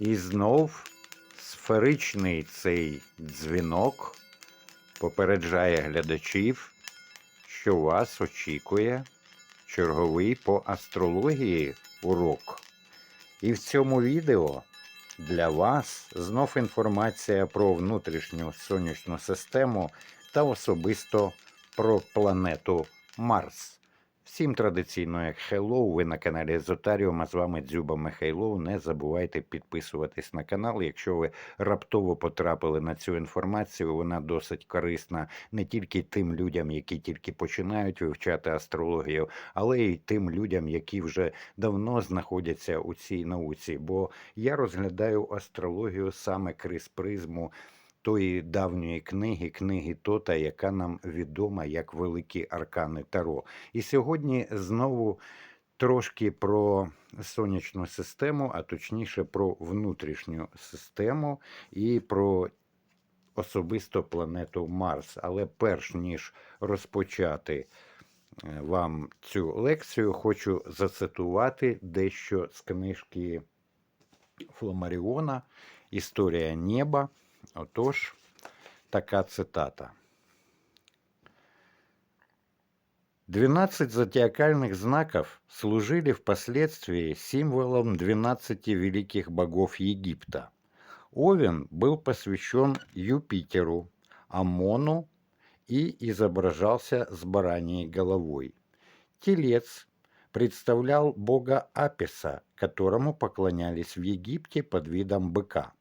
І знов сферичний цей дзвінок попереджає глядачів, що вас очікує черговий по астрології урок. І в цьому відео для вас знов інформація про внутрішню сонячну систему та особисто про планету Марс. Всім традиційно як Хеллоу, ви на каналі Езотаріум, а з вами Дзюба Михайлов. Не забувайте підписуватись на канал. Якщо ви раптово потрапили на цю інформацію, вона досить корисна не тільки тим людям, які тільки починають вивчати астрологію, але й тим людям, які вже давно знаходяться у цій науці. Бо я розглядаю астрологію саме крізь призму тої давньої книги, книги Тота, яка нам відома як Великі Аркани Таро. І сьогодні знову трошки про сонячну систему, а точніше про внутрішню систему і про особисто планету Марс. Але перш ніж розпочати е, вам цю лекцію, хочу зацитувати дещо з книжки Фламаріона Історія неба. Отож, така цитата. 12 зодиакальных знаков служили впоследствии символом 12 великих богов Египта. Овен был посвящен Юпитеру, Амону и изображался с бараньей головой. Телец представлял бога Аписа, которому поклонялись в Египте под видом быка.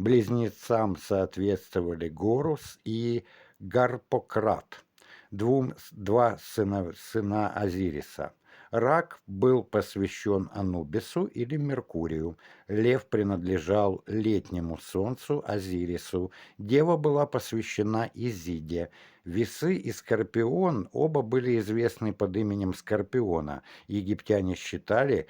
Близнецам соответствовали Горус и Гарпократ, двум, два сына, сына Азириса. Рак был посвящен Анубису или Меркурию. Лев принадлежал летнему солнцу Азирису. Дева была посвящена Изиде. Весы и Скорпион оба были известны под именем Скорпиона. Египтяне считали,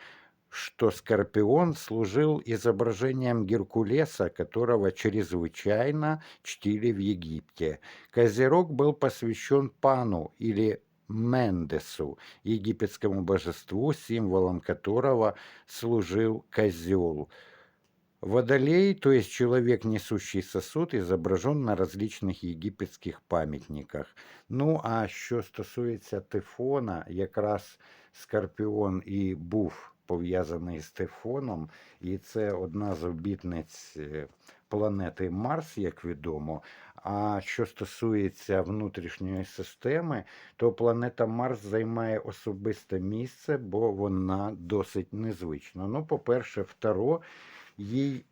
что Скорпион служил изображением Геркулеса, которого чрезвычайно чтили в Египте. Козерог был посвящен Пану или Мендесу, египетскому божеству, символом которого служил козел. Водолей, то есть человек, несущий сосуд, изображен на различних єгипетських пам'ятниках. Ну, а що стосується Тифона, якраз Скорпіон і був пов'язаний з Тифоном, і це одна з обітниць е, планети Марс, як відомо. А що стосується внутрішньої системи, то планета Марс займає особисте місце, бо вона досить незвична. Ну, по-перше, второ, їй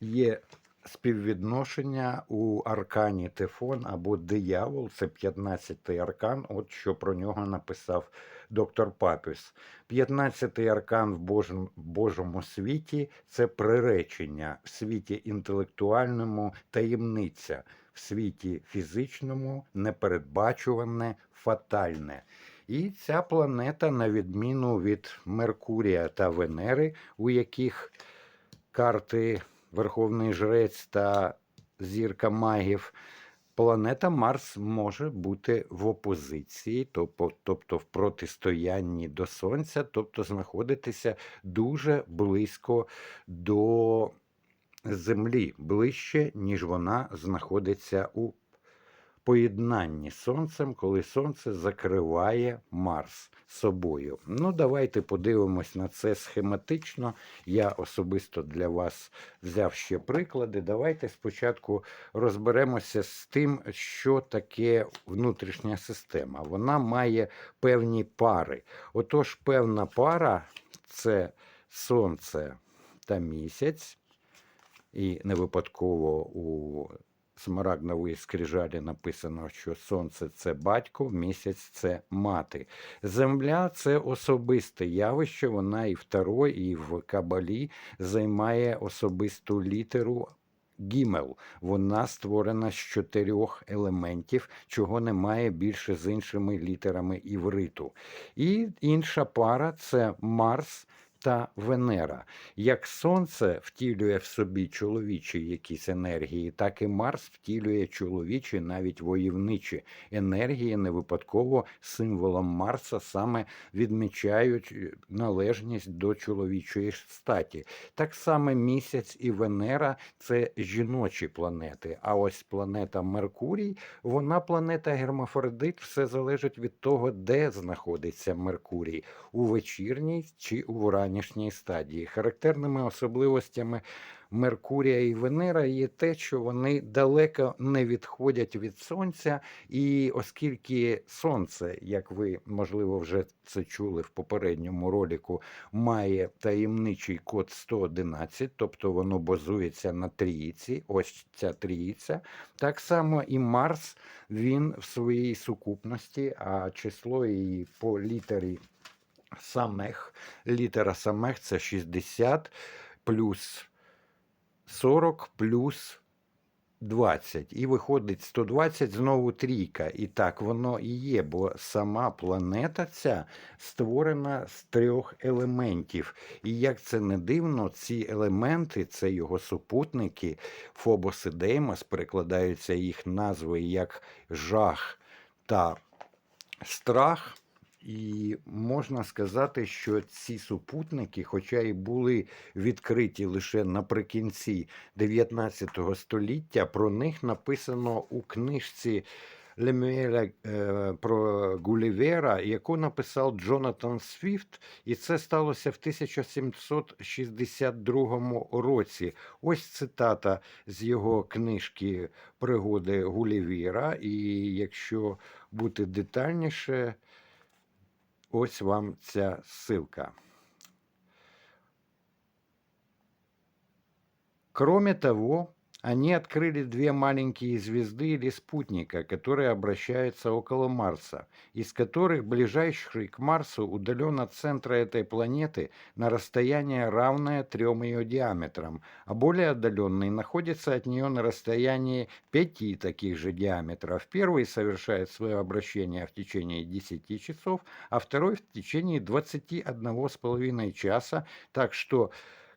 є співвідношення у аркані Тефон або диявол, це 15-й аркан, от що про нього написав доктор Папіс. 15-й аркан в Божому, Божому світі це приречення, в світі інтелектуальному таємниця, в світі фізичному непередбачуване, фатальне. І ця планета, на відміну від Меркурія та Венери, у яких карти Верховний Жрець та зірка магів, планета Марс може бути в опозиції, тобто, в протистоянні до Сонця, тобто знаходитися дуже близько до Землі, ближче, ніж вона знаходиться у поєднанні Сонцем, коли Сонце закриває Марс собою. Ну, давайте подивимось на це схематично. Я особисто для вас взяв ще приклади. Давайте спочатку розберемося з тим, що таке внутрішня система. Вона має певні пари. Отож, певна пара це Сонце та місяць. І не випадково у смарагдовій скрижалі написано, що сонце це батько, місяць це мати. Земля це особисте явище, вона і в Таро, і в Кабалі займає особисту літеру. Гімел, вона створена з чотирьох елементів, чого немає більше з іншими літерами івриту. І інша пара це Марс та Венера. Як Сонце втілює в собі чоловічі якісь енергії, так і Марс втілює чоловічі, навіть войовничі енергії. Не випадково символом Марса саме відмічають е, належність до чоловічої статі. Так само місяць і Венера це жіночі планети. А ось планета Меркурій, вона планета гермафродит, все залежить від того, де знаходиться Меркурій у вечірній чи у вранішній стадії. Характерними особливостями Меркурія і Венера є те, що вони далеко не відходять від Сонця, і оскільки Сонце, як ви можливо вже це чули в попередньому ролику, має таємничий код 111, тобто воно базується на трійці, ось ця трійця. Так само і Марс, він в своїй сукупності, а число її по літері самех, літера самех це 60 плюс 40 плюс 20. І виходить 120 знову трійка. І так воно і є, бо сама планета ця створена з трьох елементів. І як це не дивно, ці елементи, це його супутники, Фобос і Деймос, перекладаються їх назви як жах та страх. І можна сказати, що ці супутники, хоча і були відкриті лише наприкінці 19 століття, про них написано у книжці Лемюеля е, про Гулівера, яку написав Джонатан Свіфт, і це сталося в 1762 році. Ось цитата з його книжки Пригоди Гулівера. І якщо бути детальніше, Ось вам ця ссылка. Кроме того, они открыли две маленькие звезды или спутника, которые обращаются около Марса, из которых ближайший к Марсу удален от центра этой планеты на расстояние равное трем ее диаметрам, а более отдаленный находится от нее на расстоянии пяти таких же диаметров. Первый совершает свое обращение в течение 10 часов, а второй в течение 21,5 часа, так что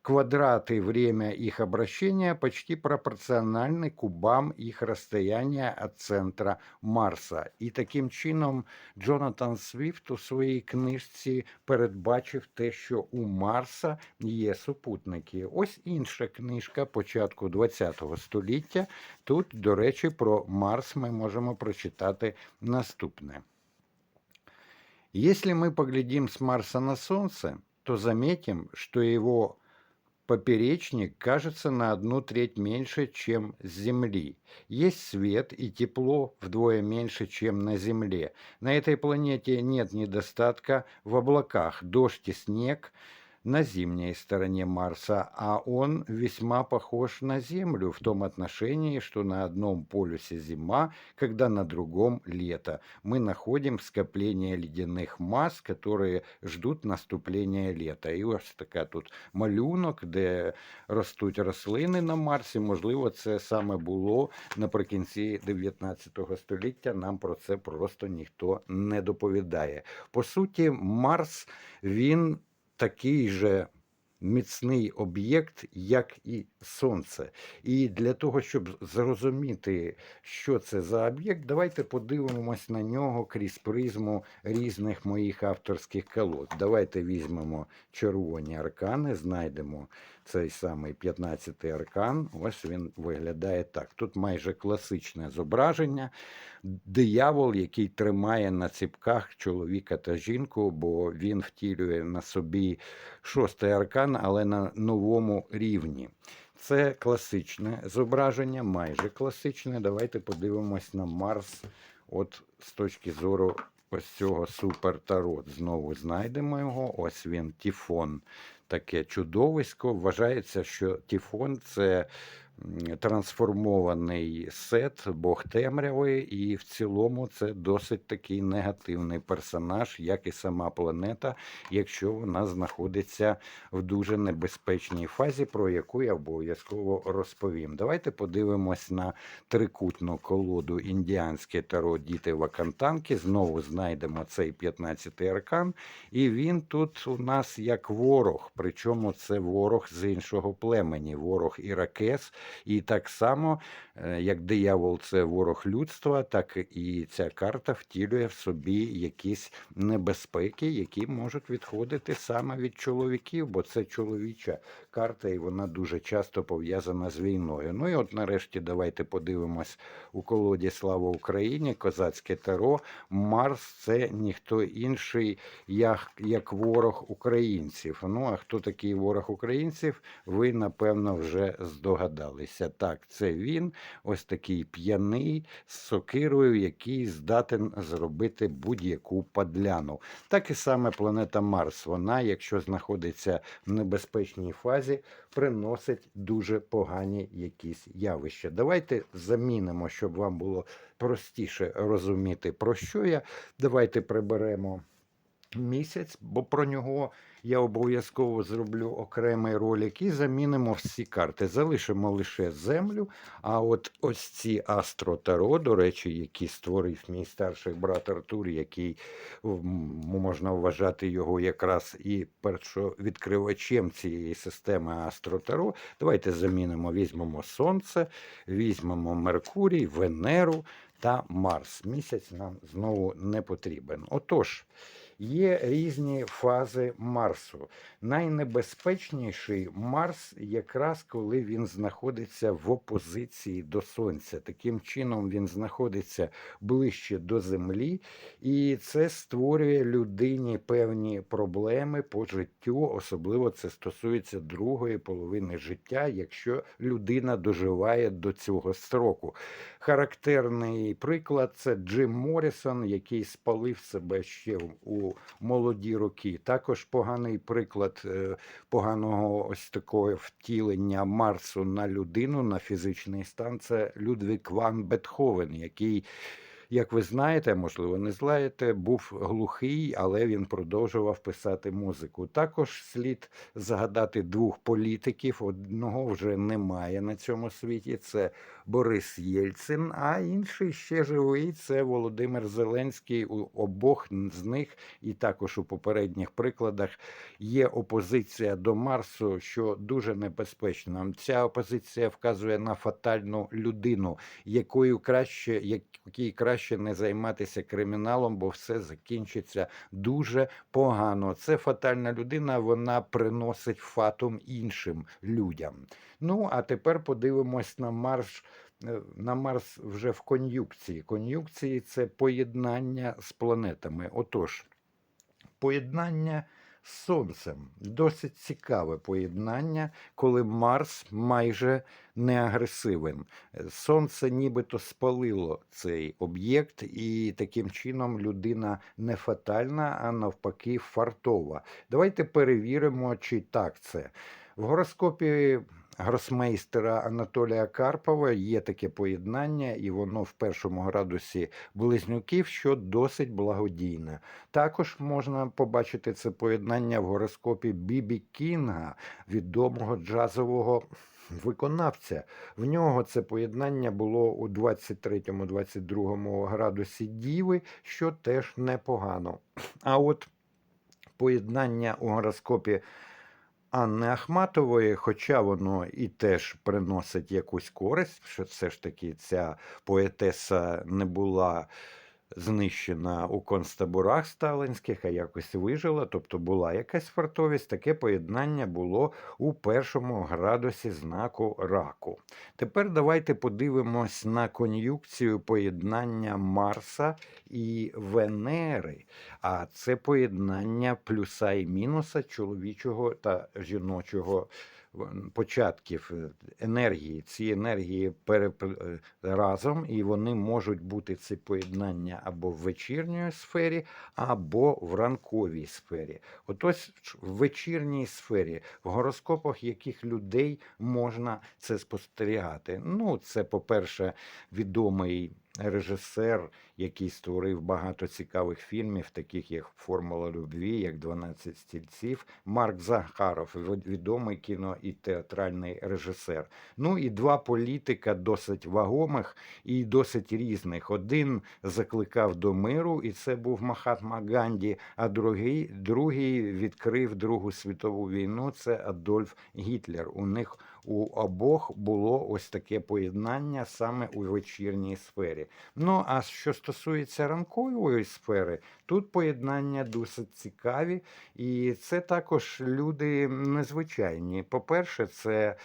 Квадраты время их обращения почти пропорциональны кубам их расстояния от центра Марса. І таким чином Джонатан Свіфт у своїй книжці передбачив те, що у Марса є супутники. Ось інша книжка початку ХХ століття. Тут, до речі, про Марс ми можемо прочитати наступне. Если мы поглядим с Марса на Солнце, то заметим, что его поперечник кажется на одну треть меньше, чем с Земли. Есть свет и тепло вдвое меньше, чем на Земле. На этой планете нет недостатка в облаках. Дождь и снег на зимней стороне Марса, а он весьма похож на Землю в том отношении, что на одном полюсе зима, когда на другом лето. Мы находим скопление ледяных масс, которые ждут наступления лета. І ось така тут малюнок, де ростуть рослини на Марсі. Можливо, це саме було наприкінці 19 століття. Нам про це просто ніхто не доповідає. По суті, Марс він Такий же міцний об'єкт, як і Сонце. І для того, щоб зрозуміти, що це за об'єкт, давайте подивимось на нього крізь призму різних моїх авторських колод. Давайте візьмемо червоні аркани, знайдемо цей самий 15-й аркан. Ось він виглядає так. Тут майже класичне зображення. Диявол, який тримає на ціпках чоловіка та жінку, бо він втілює на собі шостий аркан, але на новому рівні. Це класичне зображення, майже класичне. Давайте подивимось на Марс, от з точки зору ось цього супертарот. Знову знайдемо його. Ось він, Тіфон. Таке чудовисько. Вважається, що Тіфон це трансформований сет, Бог темряви, і в цілому це досить такий негативний персонаж, як і сама планета, якщо вона знаходиться в дуже небезпечній фазі, про яку я обов'язково розповім. Давайте подивимось на трикутну колоду індіанське таро Діти Вакантанки. Знову знайдемо цей 15-й аркан. І він тут у нас як ворог, причому це ворог з іншого племені, ворог Іракес. І так само, е, як диявол це ворог людства, так і ця карта втілює в собі якісь небезпеки, які можуть відходити саме від чоловіків, бо це чоловіча карта, і вона дуже часто пов'язана з війною. Ну і от нарешті давайте подивимось у колоді Слава Україні, козацьке таро. Марс це ніхто інший, як, як ворог українців. Ну а хто такий ворог українців? Ви напевно вже здогадалися. Так, це він, ось такий п'яний з сокирою, який здатен зробити будь-яку падляну. Так і саме планета Марс. Вона, якщо знаходиться в небезпечній фазі, приносить дуже погані якісь явища. Давайте замінимо, щоб вам було простіше розуміти, про що я. Давайте приберемо місяць, бо про нього я обов'язково зроблю окремий ролик і замінимо всі карти. Залишимо лише землю. А от ось ці Астро Таро, до речі, які створив мій старший брат Артур, який можна вважати його якраз і першовідкривачем цієї системи Астро Таро. Давайте замінимо, візьмемо Сонце, візьмемо Меркурій, Венеру та Марс. Місяць нам знову не потрібен. Отож. Є різні фази Марсу. Найнебезпечніший Марс якраз коли він знаходиться в опозиції до Сонця. Таким чином він знаходиться ближче до Землі, і це створює людині певні проблеми по життю. Особливо це стосується другої половини життя, якщо людина доживає до цього строку. Характерний приклад це Джим Моррісон, який спалив себе ще у молоді роки. Також поганий приклад е, поганого ось такого втілення Марсу на людину, на фізичний стан. Це Людвік Ван Бетховен, який. Як ви знаєте, можливо, не знаєте, був глухий, але він продовжував писати музику. Також слід згадати двох політиків. Одного вже немає на цьому світі. Це Борис Єльцин, а інший ще живий. Це Володимир Зеленський. У обох з них, і також у попередніх прикладах, є опозиція до Марсу, що дуже небезпечно. Ця опозиція вказує на фатальну людину, якою краще, якій краще не займатися криміналом, бо все закінчиться дуже погано. Це фатальна людина, вона приносить фатум іншим людям. Ну а тепер подивимось на Марс. е, На Марс вже в кон'юкції. Кон'юкції це поєднання з планетами. Отож, поєднання Сонцем. Досить цікаве поєднання, коли Марс майже не агресивен. Сонце нібито спалило цей об'єкт, і таким чином людина не фатальна, а навпаки, фартова. Давайте перевіримо, чи так це. В гороскопі гросмейстера Анатолія Карпова є таке поєднання, і воно в першому градусі близнюків, що досить благодійне. Також можна побачити це поєднання в гороскопі Бібі Кінга, відомого джазового виконавця. В нього це поєднання було у 23-22 градусі Діви, що теж непогано. А от поєднання у гороскопі Анни Ахматової, хоча воно і теж приносить якусь користь, що все ж таки ця поетеса не була знищена у концтаборах сталинських, а якось вижила, тобто була якась фартовість, таке поєднання було у першому градусі знаку раку. Тепер давайте подивимось на кон'юкцію поєднання Марса і Венери. А це поєднання плюса і мінуса чоловічого та жіночого початків е, енергії. Ці енергії е, разом, і вони можуть бути це поєднання або в вечірньої сфері, або в ранковій сфері. От ось в вечірній сфері, в гороскопах яких людей можна це спостерігати. Ну, це, по-перше, відомий режисер, який створив багато цікавих фільмів, таких як Формула любві, як 12 стільців. Марк Захаров, відомий кіно і театральний режисер. Ну і два політика досить вагомих і досить різних. Один закликав до миру, і це був Махатма Ганді, а другий, другий відкрив Другу світову війну. Це Адольф Гітлер. У них у обох було ось таке поєднання саме у вечірній сфері. Ну а що стосується ранкової сфери, тут поєднання досить цікаві, і це також люди незвичайні. По-перше, це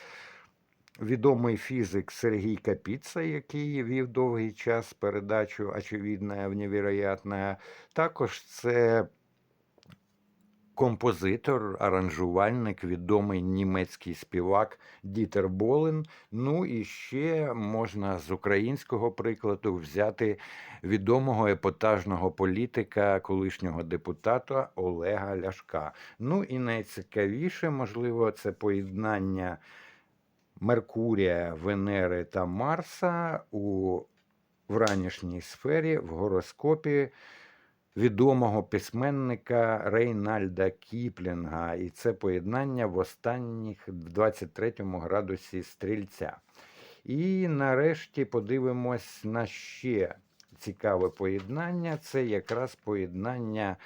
відомий фізик Сергій Капіца, який вів довгий час передачу «Очевидне, невероятне». Також це композитор, аранжувальник, відомий німецький співак Дітер Болен. Ну і ще можна з українського прикладу взяти відомого епатажного політика, колишнього депутата Олега Ляшка. Ну і найцікавіше, можливо, це поєднання Меркурія, Венери та Марса у вранішній сфері в гороскопі відомого письменника Рейнальда Кіплінга. І це поєднання в останніх в 23 градусі стрільця. І нарешті подивимось на ще цікаве поєднання. Це якраз поєднання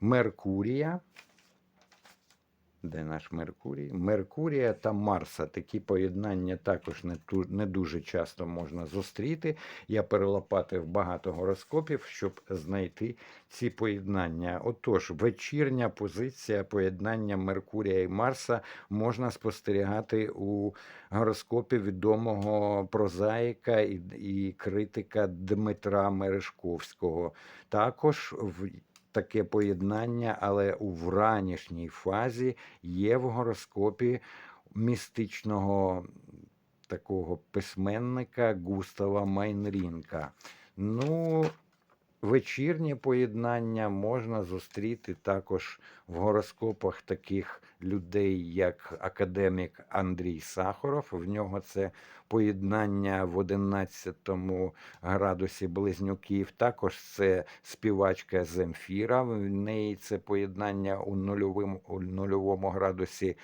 Меркурія. Де наш Меркурій? Меркурія та Марса. Такі поєднання також не, ту, не дуже часто можна зустріти. Я перелопатив багато гороскопів, щоб знайти ці поєднання. Отож, вечірня позиція поєднання Меркурія і Марса можна спостерігати у гороскопі відомого прозаїка і, і критика Дмитра Мережковського. Також в таке поєднання, але у вранішній фазі є в гороскопі містичного такого письменника Густава Майнрінка. Ну, вечірнє поєднання можна зустріти також в гороскопах таких людей, як академік Андрій Сахаров. В нього це поєднання в 11 градусі близнюків. Також це співачка Земфіра. В неї це поєднання у нульовому, у нульовому градусі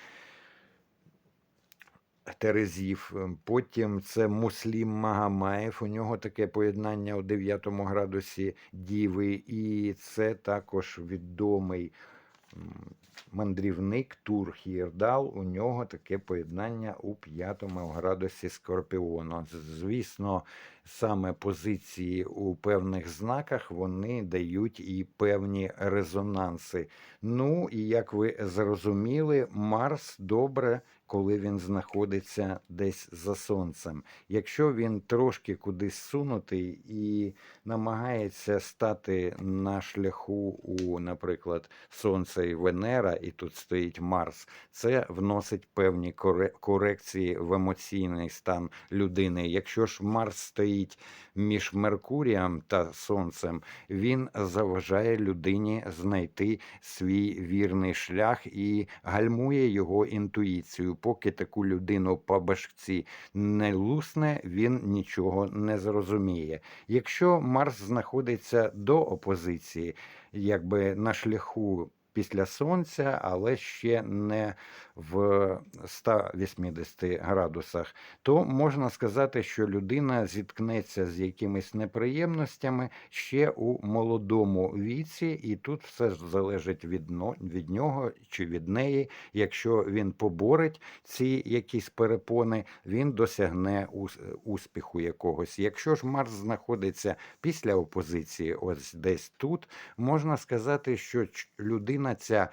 Терезів. Потім це Муслім Магамаєв. У нього таке поєднання у 9 градусі Діви. І це також відомий мандрівник Тур Хієрдал. У нього таке поєднання у 5 градусі Скорпіону. Звісно, саме позиції у певних знаках вони дають і певні резонанси. Ну і як ви зрозуміли, Марс добре, коли він знаходиться десь за сонцем. Якщо він трошки кудись сунутий і намагається стати на шляху у, наприклад, Сонце і Венера, і тут стоїть Марс, це вносить певні корекції в емоційний стан людини. Якщо ж Марс стоїть між Меркурієм та Сонцем, він заважає людині знайти свій вірний шлях і гальмує його інтуїцію. Поки таку людину по башці не лусне, він нічого не зрозуміє. Якщо Марс знаходиться до опозиції, якби на шляху після сонця, але ще не в 180 градусах, то можна сказати, що людина зіткнеться з якимись неприємностями ще у молодому віці, і тут все ж залежить від, від нього чи від неї. Якщо він поборить ці якісь перепони, він досягне успіху якогось. Якщо ж Марс знаходиться після опозиції, ось десь тут, можна сказати, що ч- людина ця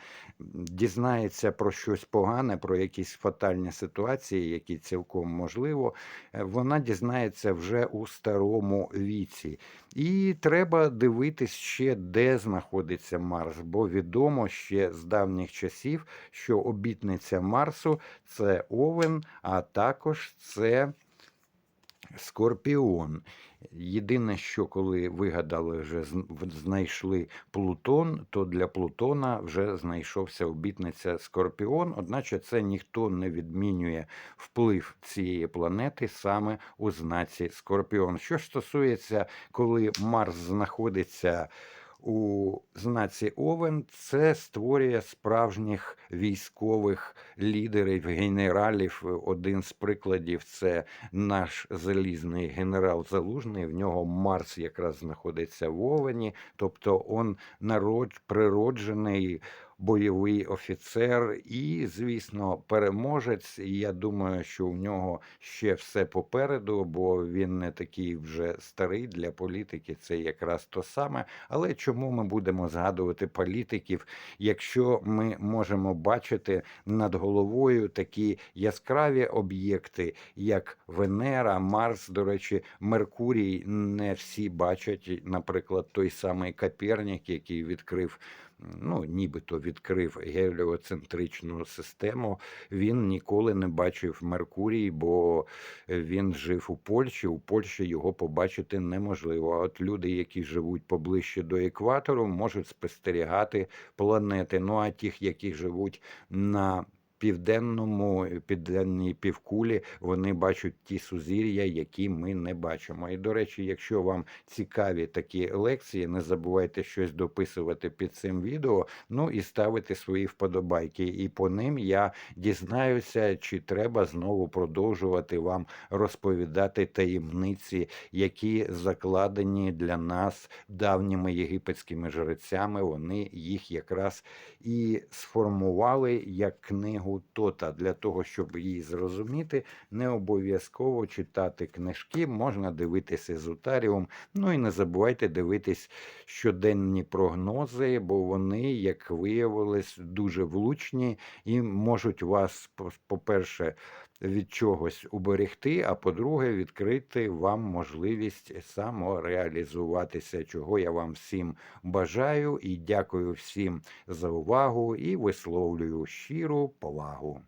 дізнається про щось погане, про якісь фатальні ситуації, які цілком можливо, е, вона дізнається вже у старому віці. І треба дивитись ще, де знаходиться Марс, бо відомо ще з давніх часів, що обітниця Марсу це Овен, а також це Скорпіон. Єдине, що коли вигадали, вже зн- знайшли Плутон, то для Плутона вже знайшовся обітниця Скорпіон, одначе це ніхто не відмінює вплив цієї планети саме у знаці Скорпіон. Що стосується, коли Марс знаходиться у знаці Овен, це створює справжніх військових лідерів, генералів. Один з прикладів це наш залізний генерал Залужний. В нього Марс якраз знаходиться в Овені, тобто он народ природжений бойовий офіцер і, звісно, переможець. І я думаю, що у нього ще все попереду, бо він не такий вже старий для політики. Це якраз то саме. Але чому ми будемо згадувати політиків, якщо ми можемо бачити над головою такі яскраві об'єкти, як Венера, Марс, до речі, Меркурій не всі бачать. Наприклад, той самий Копернік, який відкрив. Ну, нібито відкрив геліоцентричну систему. Він ніколи не бачив Меркурій, бо він жив у Польщі. У Польщі його побачити неможливо. А от люди, які живуть поближче до екватору, можуть спостерігати планети. Ну а тих, які живуть на південному південній півкулі, вони бачать ті сузір'я, які ми не бачимо. І до речі, якщо вам цікаві такі лекції, не забувайте щось дописувати під цим відео. Ну і ставити свої вподобайки. І по ним я дізнаюся, чи треба знову продовжувати вам розповідати таємниці, які закладені для нас давніми єгипетськими жрецями. Вони їх якраз і сформували як книгу Тота. Для того, щоб її зрозуміти, не обов'язково читати книжки, можна дивитися езотаріум. Ну і не забувайте дивитись щоденні прогнози, бо вони, як виявилось, дуже влучні і можуть вас, по- по-перше, від чогось уберегти, а по-друге, відкрити вам можливість самореалізуватися, чого я вам всім бажаю і дякую всім за увагу і висловлюю щиру повагу.